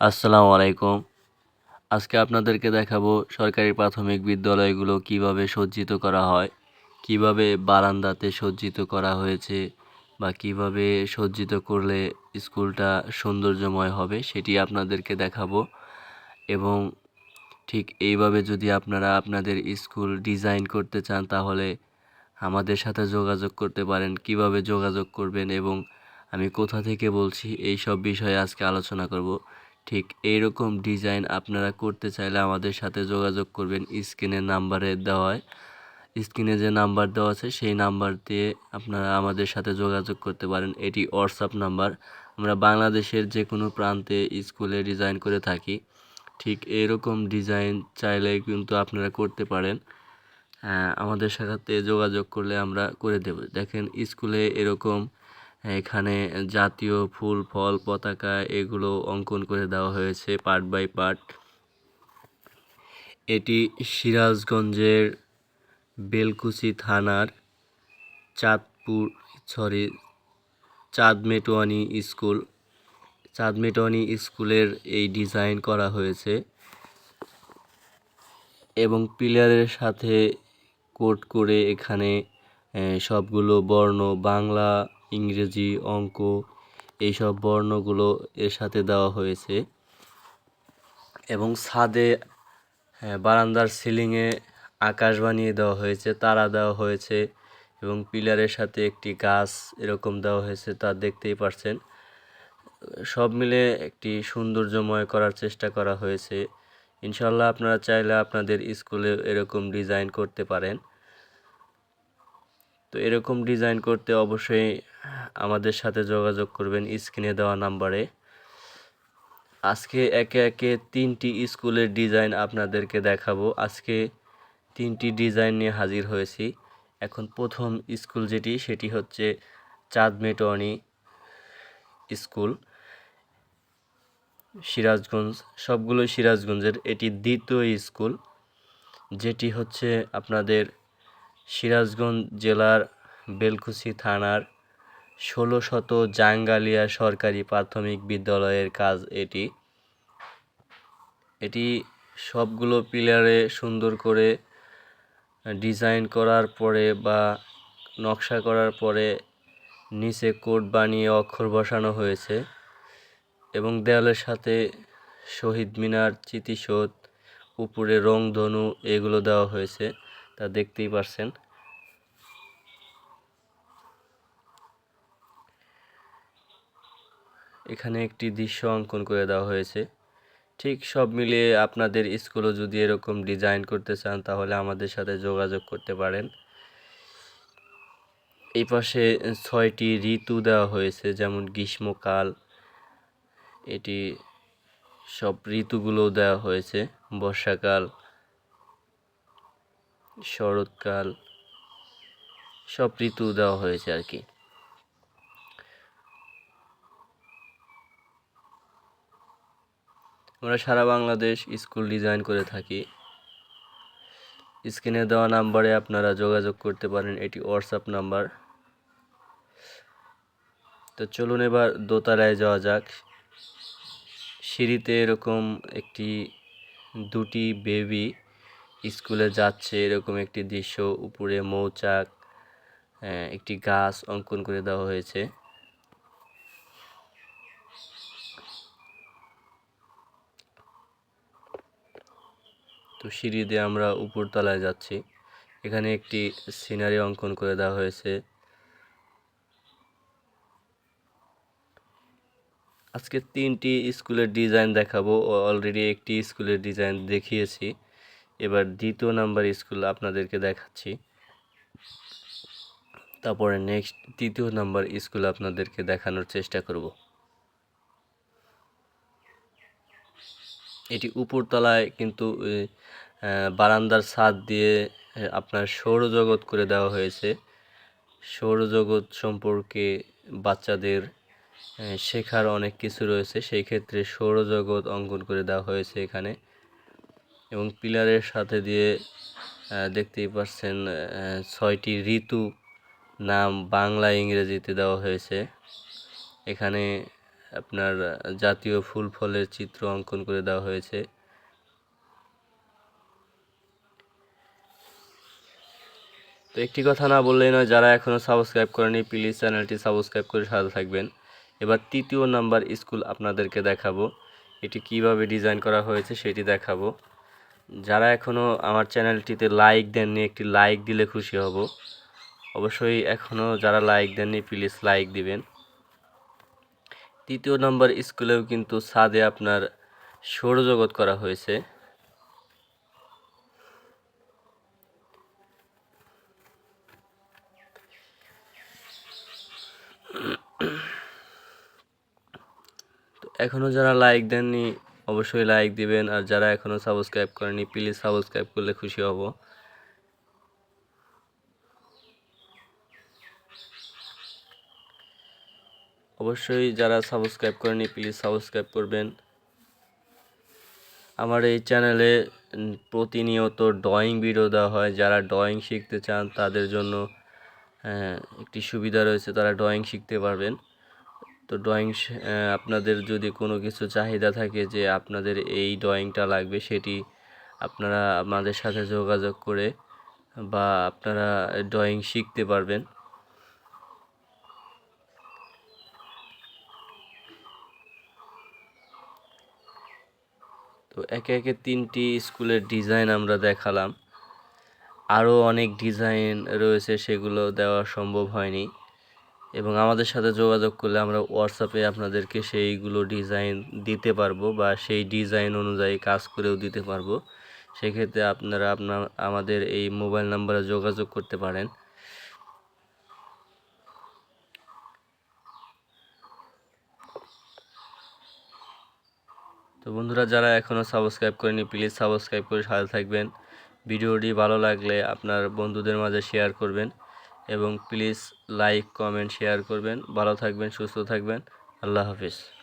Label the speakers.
Speaker 1: আসসালামু আলাইকুম। আজকে আপনাদেরকে দেখাবো সরকারি প্রাথমিক বিদ্যালয়গুলো কীভাবে সজ্জিত করা হয়, কীভাবে বারান্দাতে সজ্জিত করা হয়েছে বা কীভাবে সজ্জিত করলে স্কুলটা সৌন্দর্যময় হবে সেটি আপনাদেরকে দেখাবো এবং ঠিক এইভাবে যদি আপনারা আপনাদের স্কুল ডিজাইন করতে চান তাহলে আমাদের সাথে যোগাযোগ করতে পারেন, কীভাবে যোগাযোগ করবেন এবং আমি কোথা থেকে বলছি এই সব বিষয়ে আজকে আলোচনা করব। ঠিক এইরকম ডিজাইন আপনারা করতে চাইলে আমাদের সাথে যোগাযোগ করবেন স্ক্রিনের নাম্বারে দেওয়ায়। স্ক্রিনে যে নাম্বার দেওয়া আছে, সেই নাম্বার দিয়ে আপনারা আমাদের সাথে যোগাযোগ করতে পারেন। এটি হোয়াটসঅ্যাপ নাম্বার আমরা বাংলাদেশের যে কোনো প্রান্তে স্কুলে ডিজাইন করে থাকি। ঠিক এরকম ডিজাইন চাইলে কিন্তু আপনারা করতে পারেন। আমাদের সাথে যোগাযোগ করলে আমরা করে দেব। দেখেন স্কুলে এরকম এখানে জাতীয় ফুল, ফল, পতাকা এগুলো অঙ্কন করে দেওয়া হয়েছে পার্ট বাই পার্ট। এটি সিরাজগঞ্জের বেলকুচি থানার চাঁদপুর সরি চাঁদমেটোয়ানি স্কুল। চাঁদমেটোয়ানি স্কুলের এই ডিজাইন করা হয়েছে এবং পিলারের সাথে কোট করে এখানে সবগুলো বর্ণ, বাংলা ইংরেজি অঙ্ক এইসব বর্ণগুলো এর সাথে দেওয়া হয়েছে। এবং ছাদে বারান্দার সিলিংয়ে আকাশ বানিয়ে দেওয়া হয়েছে, তারা দেওয়া হয়েছে এবং পিলারের সাথে একটি গাছ এরকম দেওয়া হয়েছে, তা দেখতেই পারছেন। সব মিলে একটি সৌন্দর্যময় করার চেষ্টা করা হয়েছে। ইনশাল্লাহ আপনারা চাইলে আপনাদের স্কুলে এরকম ডিজাইন করতে পারেন। তো এরকম ডিজাইন করতে অবশ্যই আমাদের সাথে যোগাযোগ করবেন স্ক্রিনে দেওয়া নাম্বারে আজকে একে একে তিনটি স্কুলের ডিজাইন আপনাদেরকে দেখাবো। আজকে তিনটি ডিজাইন নিয়ে হাজির হয়েছি। এখন প্রথম স্কুল যেটি, সেটি হচ্ছে চাঁদ মেটোয়ানি স্কুল, সিরাজগঞ্জ সবগুলো সিরাজগঞ্জের। এটি দ্বিতীয় স্কুল, যেটি হচ্ছে আপনাদের সিরাজগঞ্জ জেলার বেলকুচি থানার ষোলো শত জাঙ্গালিয়া সরকারি প্রাথমিক বিদ্যালয়ের কাজ এটি। এটি সবগুলো পিলারে সুন্দর করে ডিজাইন করার পরে বা নকশা করার পরে নিচে কোট বানিয়ে অক্ষর বসানো হয়েছে এবং দেওয়ালের সাথে শহীদ মিনার চিতিশোধ উপরে রংধনু এগুলো দেওয়া হয়েছে। তা দেখতেই পারছেন। এখানে একটি দৃশ্য অঙ্কন করে দেওয়া হয়েছে। ঠিক সব মিলিয়ে আপনাদের স্কুলও যদি এরকম ডিজাইন করতে চান, তাহলে আমাদের সাথে যোগাযোগ করতে পারেন। এই পাশে ছয়টি ঋতু দেওয়া হয়েছে, যেমন গ্রীষ্মকাল। এটি সব ঋতুগুলো দেওয়া হয়েছে। বর্ষাকাল। শরৎকাল, সব ঋতু দেওয়া হয়েছে আর কি। আমরা সারা বাংলাদেশ স্কুল ডিজাইন করে থাকি। স্ক্রিনে দেওয়া নাম্বারে আপনারা যোগাযোগ করতে পারেন, এটি হোয়াটসঅ্যাপ নাম্বার। তো চলুন এবার দোতারায় যাওয়া যাক। সিঁড়িতে এরকম একটি দুটি বেবি স্কুলে যাচ্ছে এরকম একটি দৃশ্য, উপরে মৌচাক একটি গাছ অঙ্কন করে দেওয়া হয়েছে। তো সিঁড়ি দিয়ে আমরা উপরতলায় যাচ্ছি। এখানে একটি সিনারি অঙ্কন করে দেওয়া হয়েছে। আজকে তিনটি স্কুলের ডিজাইন দেখাবো। অলরেডি একটি স্কুলের ডিজাইন দেখিয়েছি। এবার দ্বিতীয় নাম্বার স্কুল আপনাদেরকে দেখাচ্ছি। তারপরে নেক্সট তৃতীয় নাম্বার স্কুল আপনাদেরকে দেখানোর চেষ্টা করব। এটি উপরতলায় কিন্তু বারান্দার ছাদ দিয়ে আপনার সৌরজগৎ করে দেওয়া হয়েছে। সৌরজগৎ সম্পর্কে বাচ্চাদের শেখার অনেক কিছু রয়েছে। সেই ক্ষেত্রে সৌরজগৎ অঙ্কন করে দেওয়া হয়েছে এখানে। এবং পিলারের সাথে দিয়ে দেখতেই পাচ্ছেন ছয়টি ঋতু নাম বাংলা ইংরেজিতে দেওয়া হয়েছে। এখানে আপনার জাতীয় ফুল ফলের চিত্র অঙ্কন করে দেওয়া হয়েছে। তো একটি কথা না বললেই নয়, যারা এখনও সাবস্ক্রাইব করেনি, প্লিজ চ্যানেলটি সাবস্ক্রাইব করে সাথে থাকবেন। এবার তৃতীয় নাম্বার স্কুল আপনাদেরকে দেখাবো। এটি কীভাবে ডিজাইন করা হয়েছে সেটি দেখাবো। যারা এখনও আমার চ্যানেলটিতে লাইক দেননি, একটি লাইক দিলে খুশি হব। অবশ্যই এখনও যারা লাইক দেননি প্লিজ লাইক দিবেন। তৃতীয় নম্বর স্কুলেও কিন্তু ছাদে আপনার সৌরজগৎ করা হয়েছে। এখনও যারা লাইক দেননি অবশ্যই লাইক দিবেন। আর যারা এখনও সাবস্ক্রাইব করেনি প্লিজ সাবস্ক্রাইব করলে খুশি হব। অবশ্যই যারা সাবস্ক্রাইব করেনি প্লিজ সাবস্ক্রাইব করবেন। আমার এই চ্যানেলে প্রতিনিয়ত ড্রয়িং ভিডিও দেওয়া হয়। যারা ড্রয়িং শিখতে চান, তাদের জন্য একটি সুবিধা রয়েছে, তারা ড্রয়িং শিখতে পারবেন। তো ড্রয়িং আপনাদের যদি কোনো কিছু চাহিদা থাকে যে আপনাদের এই ড্রয়িংটা লাগবে, সেটি আপনারা আমাদের সাথে যোগাযোগ করে বা আপনারা ড্রয়িং শিখতে পারবেন। তো একে একে তিনটি স্কুলের ডিজাইন আমরা দেখালাম। আরও অনেক ডিজাইন রয়েছে, সেগুলো দেওয়া সম্ভব হয়নি। এবং আমাদের সাথে যোগাযোগ করলে আমরা হোয়াটসঅ্যাপে আপনাদেরকে সেইগুলো ডিজাইন দিতে পারব বা সেই ডিজাইন অনুযায়ী কাজ করেও দিতে পারব। সেক্ষেত্রে আপনারা আপনার আমাদের এই মোবাইল নাম্বারে যোগাযোগ করতে পারেন। তো বন্ধুরা, যারা এখনও সাবস্ক্রাইব করেনি প্লিজ সাবস্ক্রাইব করে সাথে থাকবেন। ভিডিওটি ভালো লাগলে আপনার বন্ধুদের মাঝে শেয়ার করবেন। এবং প্লিজ লাইক কমেন্ট শেয়ার করবেন। ভালো থাকবেন সুস্থ থাকবেন। আল্লাহ হাফিজ।